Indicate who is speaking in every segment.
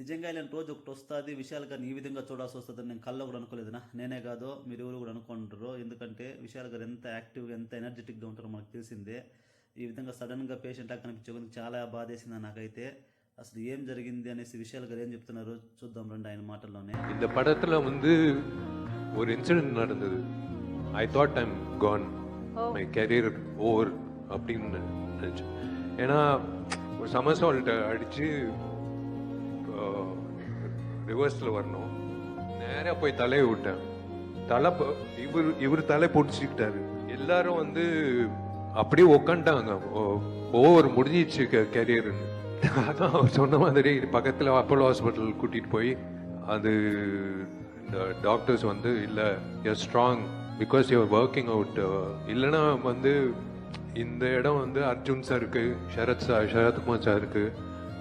Speaker 1: నిజంగా ఇలాంటి రోజు ఒకటి వస్తుంది విషయాలు కానీ ఈ విధంగా చూడాల్సి వస్తుందని నేను కళ్ళ కూడా అనుకోలేదునా నేనే కాదు మీరు ఎవరు కూడా అనుకుంటారు ఎందుకంటే విశాల్ గారు ఎంత యాక్టివ్గా ఎంత ఎనర్జెటిక్గా ఉంటారో మనకు తెలిసిందే ఈ విధంగా సడన్గా పేషెంట్ లాగా కనిపించే కొద్దిగా చాలా బాధేసింది నాకైతే అసలు ఏం జరిగింది అనేసి విషయాలు గారు ఏం చెప్తున్నారు చూద్దాం రండి ఆయన మాటల్లోనే
Speaker 2: இந்த படத்துல வந்து ஒரு இன்சிடென்ட் நடந்தது I thought I'm gone my career over அப்படின்னு நினைச்சேன் ஏன்னா ஒரு சமசால்ட் அடிச்சு ரிவர்ஸில் வரணும். நேராக போய் தலையை விட்டேன். தலை இவர் இவர் தலை பிடிச்சிக்கிட்டாரு. எல்லாரும் வந்து அப்படியே உக்காண்டாங்க ஓவர் முடிஞ்சிச்சு கரியர்னு அதான் அவர் சொன்ன மாதிரி பக்கத்தில் அப்போலோ ஹாஸ்பிட்டல் கூட்டிகிட்டு போய் அது இந்த டாக்டர்ஸ் வந்து இல்லை you're strong because you're working out இல்லைன்னா வந்து இந்த இடம் வந்து அர்ஜுன் சாருக்கு சரத் சார் சரத்குமார் சாருக்கு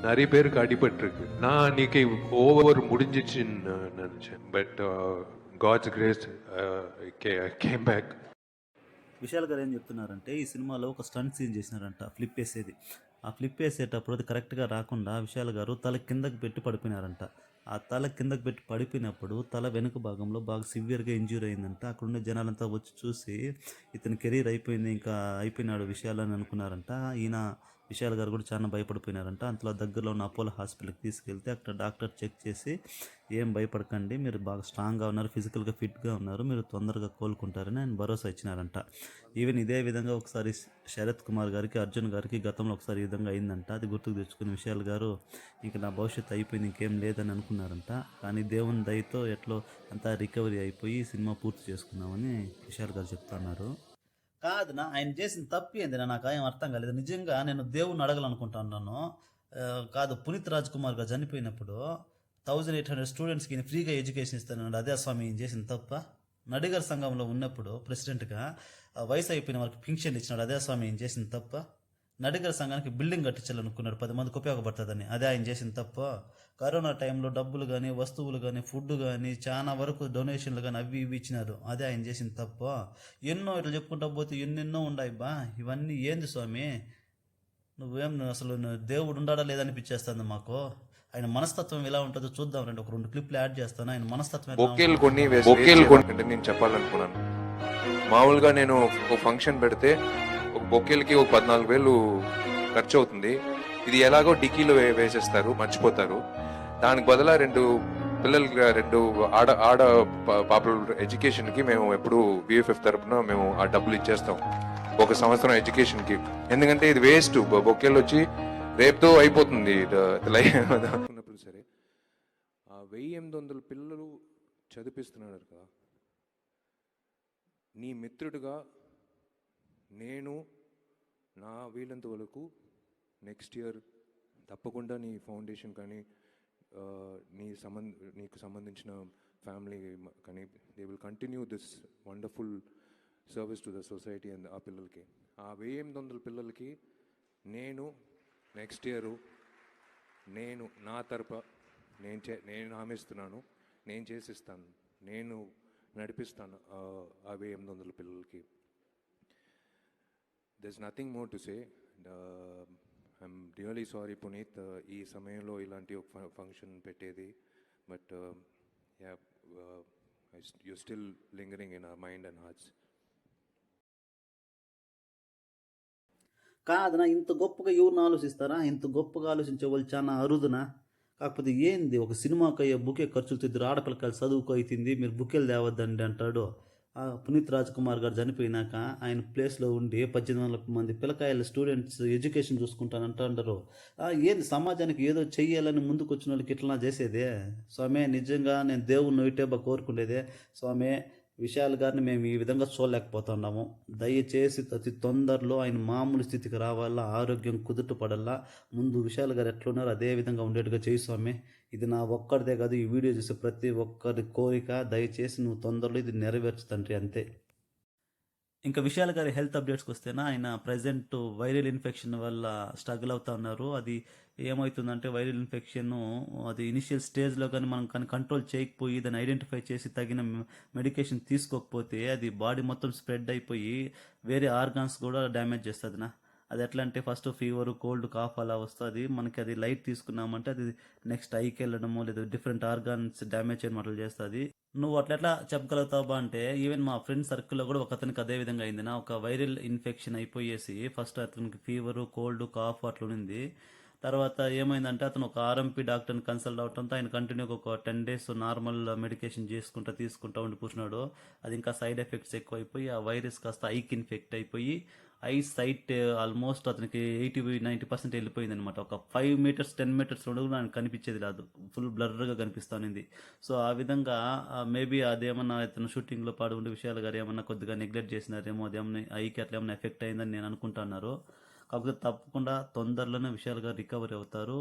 Speaker 2: நிறைய பேருக்கு அடிபட்டிருக்கு நான் அன்னைக்கு ஓவர் முடிஞ்சிச்சுன்னு நினைச்சேன் but God's grace came back
Speaker 1: Vishal గారు ఏం చెప్తున్నారంటే ఈ సినిమాలో ఒక స్టంట్ సీన్ చేసినారంట ఫ్లిప్ వేసేది ఆ ఫ్లిప్ వేసేటప్పుడు అది కరెక్ట్గా రాకుండా విశాల్ గారు తల కిందకి పెట్టి పడిపోయినారంట ఆ తల కిందకి పెట్టి పడిపోయినప్పుడు తల వెనుక భాగంలో బాగా సివియర్గా ఇంజ్యూర్ అయిందంట అక్కడ ఉండే జనాలంతా వచ్చి చూసి ఇతని కెరీర్ అయిపోయింది ఇంకా అయిపోయినాడు విషయాలు అని అనుకున్నారంట ఈయన విశాల్ గారు కూడా చాలా భయపడిపోయినారంట. అంతలో దగ్గరలో ఉన్న అపోలో హాస్పిటల్కి తీసుకెళ్తే అక్కడ డాక్టర్ చెక్ చేసి ఏం భయపడకండి మీరు బాగా స్ట్రాంగ్గా ఉన్నారు ఫిజికల్గా ఫిట్గా ఉన్నారు మీరు తొందరగా కోలుకుంటారని ఆయన భరోసా ఇచ్చినారంట. ఈవెన్ ఇదే విధంగా ఒకసారి శరత్ కుమార్ గారికి అర్జున్ గారికి గతంలో ఒకసారి ఈ విధంగా అయిందంట. అది గుర్తుకు తెచ్చుకుని విశాల్ గారు ఇంక నా భవిష్యత్తు అయిపోయింది ఇంకేం లేదని అనుకున్నారంట. కానీ దేవుని దయతో ఎట్లో అంతా రికవరీ అయిపోయి సినిమా పూర్తి చేసుకున్నామని విశాల్ గారు చెప్తున్నారు. కాదు నా ఆయన చేసిన తప్పు ఏంది? నాకు ఏం అర్థం కాలేదు. నిజంగా నేను దేవుణ్ణి అడగాలనుకుంటున్నాను కాదు పునీత్ రాజ్ కుమార్ గారు చనిపోయినప్పుడు థౌజండ్ ఎయిట్ హండ్రెడ్ స్టూడెంట్స్కి నేను ఫ్రీగా ఎడ్యుకేషన్ ఇస్తాను అదే స్వామి ఏం చేసిన తప్ప. నడిగర్ సంఘంలో ఉన్నప్పుడు ప్రెసిడెంట్గా వయసు అయిపోయిన వారికి పింఛన్ ఇచ్చినాడు. అదే స్వామి ఏం చేసిన తప్ప. నడిగర్ సంఘానికి బిల్డింగ్ కట్టించాలనుకున్నాడు పది మందికి ఉపయోగపడుతుందని. అదే ఆయన చేసిన తప్ప కరోనా టైంలో డబ్బులు కానీ వస్తువులు కానీ ఫుడ్ కానీ చాలా వరకు డొనేషన్లు కానీ అవి ఇవి ఇచ్చినారు. అదే ఆయన చేసిన తప్ప ఎన్నో ఇట్లా చెప్పుకుంటా పోతే ఎన్నెన్నో ఉన్నాయి బా. ఇవన్నీ ఏంది స్వామి? నువ్వేం అసలు దేవుడు ఉండాడా లేదనిపించేస్తుంది మాకు? ఆయన మనస్తత్వం ఎలా ఉంటుందో చూద్దాం రండి. ఒక రెండు క్లిప్లు యాడ్ చేస్తాను. ఆయన మనస్తత్వం
Speaker 3: బొకేలు. కొన్ని బొకేలు నేను చెప్పాలనుకున్నాను. మామూలుగా నేను ఒక ఫంక్షన్ పెడితే ఒక బొకేలకి ఒక పద్నాలుగు వేలు ఖర్చు అవుతుంది ఇది ఎలాగో డిక్కీలో వే- వేసేస్తారు మర్చిపోతారు. దానికి బదులా రెండు పిల్లలకి రెండు ఆడ ఆడ పాపల ఎడ్యుకేషన్కి మేము ఎప్పుడు బిఎఫ్ఎఫ్ తరపున మేము ఆ డబ్బులు ఇచ్చేస్తాం. ఒక సంవత్సరం ఎడ్యుకేషన్కి. ఎందుకంటే ఇది వేస్ట్. బొకేలు వచ్చి రేపుతో అయిపోతుంది. అనుకున్నప్పుడు సరే. ఆ వెయ్యి ఎనిమిది వందల పిల్లలు చదివిస్తున్నాడు కదా. నీ మిత్రుడిగా నేను నా వీలంత వరకు నెక్స్ట్ ఇయర్ తప్పకుండా నీ ఫౌండేషన్ కానీ నీ సంబంధ నీకు సంబంధించిన ఫ్యామిలీ కానీ they will continue this wonderful service to the society and ఆ పిల్లలకి. ఆ వెయ్యి ఎనిమిది వందల పిల్లలకి నేను నెక్స్ట్ ఇయర్ నేను నా తరప నేను చే నేను హామీస్తున్నాను నేను చేసిస్తాను నేను నడిపిస్తాను ఆ, ఆ వెయ్యి ఎనిమిది వందల పిల్లలకి. There's nothing more to say I'm really sorry Puneeth ఈ సమయంలో ఇలాంటి ఒక ఫంక్షన్ పెట్టేది. But yeah you still lingering in our mind and hearts
Speaker 1: కాదనా ఇంత గొప్పగా ఎవరిని ఆలోచిస్తారా? ఇంత గొప్పగా ఆలోచించే వాళ్ళు చాలా అరుదునా? కాకపోతే ఏంది ఒక సినిమాకి అయ్యే బుకే ఖర్చులతో ఇద్దరు ఆడపిల్లకాయలు చదువుకు అవుతుంది మీరు బుకేలు తేవద్దండి అంటాడు. పునీత్ రాజ్ కుమార్ గారు చనిపోయినాక ఆయన ప్లేస్లో ఉండి పద్దెనిమిది వందల మంది పిల్లకాయల స్టూడెంట్స్ ఎడ్యుకేషన్ చూసుకుంటానంట అంటారు ఏది సమాజానికి ఏదో చెయ్యాలని ముందుకు వచ్చిన వాళ్ళకి ఇట్లా చేసేదే? స్వామి నిజంగా నేను దేవుణ్ణి ఇటేబా కోరుకునేదే స్వామి విశాల్ గారిని మేము ఈ విధంగా చూడలేకపోతున్నాము. దయచేసి అతి తొందరలో ఆయన మామూలు స్థితికి రావాలా ఆరోగ్యం కుదుట పడాలా ముందు విశాల్ గారు ఎట్లున్నారో అదే విధంగా ఉండేట్టుగా చేయి స్వామి. ఇది నా ఒక్కడిదే కాదు ఈ వీడియో చూసే ప్రతి ఒక్కరి కోరిక దయచేసి నువ్వు తొందరలో ఇది నెరవేర్చు తండ్రి అంతే. ఇంకా విశాల్ గారి హెల్త్ అప్డేట్స్కి వస్తేనా ఆయన ప్రజెంట్ వైరల్ ఇన్ఫెక్షన్ వల్ల స్ట్రగుల్ అవుతా ఉన్నారు. అది ఏమవుతుందంటే వైరల్ ఇన్ఫెక్షన్ అది ఇనిషియల్ స్టేజ్లో కానీ మనం కానీ కంట్రోల్ చేయకపోయి దాన్ని ఐడెంటిఫై చేసి తగిన మెడికేషన్ తీసుకోకపోతే అది బాడీ మొత్తం స్ప్రెడ్ అయిపోయి వేరే ఆర్గాన్స్ కూడా డ్యామేజ్ చేస్తుందినా? అది ఎట్లా అంటే ఫస్ట్ ఫీవర్ కోల్డ్ కాఫ్ అలా వస్తుంది. మనకి అది లైట్ తీసుకున్నామంటే అది నెక్స్ట్ ఐకి వెళ్ళడము లేదా డిఫరెంట్ ఆర్గాన్స్ డ్యామేజ్ చేయడం అట్లా చేస్తుంది. నువ్వు అట్లా ఎట్లా చెప్పగలుగుతావా అంటే ఈవెన్ మా ఫ్రెండ్ సర్కిల్లో కూడా ఒక అతనికి అదే విధంగా అయింది. నా ఒక వైరల్ ఇన్ఫెక్షన్ అయిపోయేసి ఫస్ట్ అతనికి ఫీవర్ కోల్డ్ కాఫ్ అట్లా ఉంది తర్వాత ఏమైందంటే అతను ఒక ఆర్ఎంపీ డాక్టర్ని కన్సల్ట్ అవడంతో ఆయన కంటిన్యూగా ఒక టెన్ డేస్ నార్మల్ మెడికేషన్ చేసుకుంటా తీసుకుంటా ఉండి కూర్చున్నాడు అది ఇంకా సైడ్ ఎఫెక్ట్స్ ఎక్కువైపోయి ఆ వైరస్ కాస్త ఐకి ఇన్ఫెక్ట్ అయిపోయి ఐ సైట్ ఆల్మోస్ట్ అతనికి ఎయిటీ నైంటీ పర్సెంట్ వెళ్ళిపోయింది అనమాట ఒక ఫైవ్ మీటర్స్ టెన్ మీటర్స్ కూడా నాకు కనిపించేది లేదు ఫుల్ బ్లర్గా కనిపిస్తానింది సో ఆ విధంగా మేబీ అదేమన్నా ఇతను షూటింగ్లో పాడు ఉండే విషయాలు గారు ఏమన్నా కొద్దిగా నెగ్లెక్ట్ చేసినారేమో అదేమన్నా ఐకి అట్లా ఏమన్నా ఎఫెక్ట్ అయిందని నేను అనుకుంటున్నారు కాకపోతే తప్పకుండా తొందరలోనే విషయాలుగా రికవరీ అవుతారు.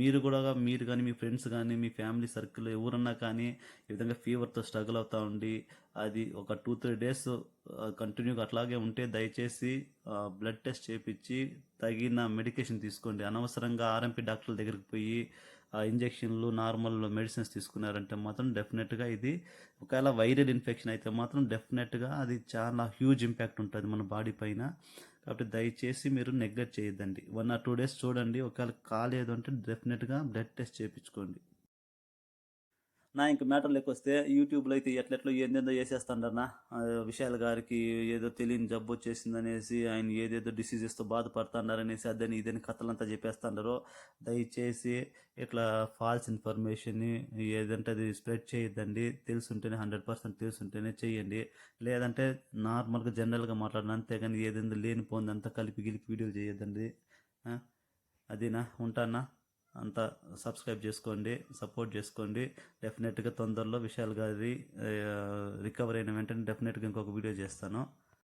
Speaker 1: మీరు కూడా మీరు కానీ మీ ఫ్రెండ్స్ కానీ మీ ఫ్యామిలీ సర్కిల్ ఎవరన్నా కానీ ఈ విధంగా ఫీవర్తో స్ట్రగుల్ అవుతా ఉండి అది ఒక టూ త్రీ డేస్ కంటిన్యూగా అట్లాగే ఉంటే దయచేసి బ్లడ్ టెస్ట్ చేపించి తగిన మెడికేషన్ తీసుకోండి. అనవసరంగా ఆర్ఎంపీ డాక్టర్ల దగ్గరికి పోయి ఇంజెక్షన్లు నార్మల్ మెడిసిన్స్ తీసుకున్నారంటే మాత్రం డెఫినెట్గా ఇది ఒకవేళ వైరల్ ఇన్ఫెక్షన్ అయితే మాత్రం డెఫినెట్గా అది చాలా హ్యూజ్ ఇంపాక్ట్ ఉంటుంది మన బాడీ పైన. కాబట్టి దయచేసి మీరు నెగ్లెక్ట్ చేయొద్దండి. వన్ ఆర్ టూ డేస్ చూడండి. ఒకవేళ కాలేదు అంటే డెఫినెట్గా బ్లడ్ టెస్ట్ చేయించుకోండి. నా ఇంక మ్యాటర్లోకి వస్తే యూట్యూబ్లో అయితే ఎట్లెట్లో ఏందేందో వేసేస్తాడన్నా విశాల్ గారికి ఏదో తెలియని జబ్బు వచ్చేసింది అనేసి ఆయన ఏదేదో డిసీజెస్తో బాధపడుతున్నారనేసి అదని ఇదని కథలంతా చెప్పేస్తున్నారు దయచేసి ఇట్లా ఫాల్స్ ఇన్ఫర్మేషన్ని ఏదంటే అది స్ప్రెడ్ చేయొద్దండి. తెలుసుంటేనే హండ్రెడ్ పర్సెంట్ తెలుసుంటేనే చేయండి లేదంటే నార్మల్గా జనరల్గా మాట్లాడిన అంతేగాని ఏదైందో లేనిపోందంతా కలిపి గిలిపి వీడియోలు చేయొద్దండి. అదేనా? ఉంటానా అంతా సబ్స్క్రైబ్ చేసుకోండి సపోర్ట్ చేసుకోండి. డెఫినెట్గా తొందరలో విశాల్ గారి రికవర్ అయిన వెంటనే డెఫినెట్గా ఇంకొక వీడియో చేస్తాను.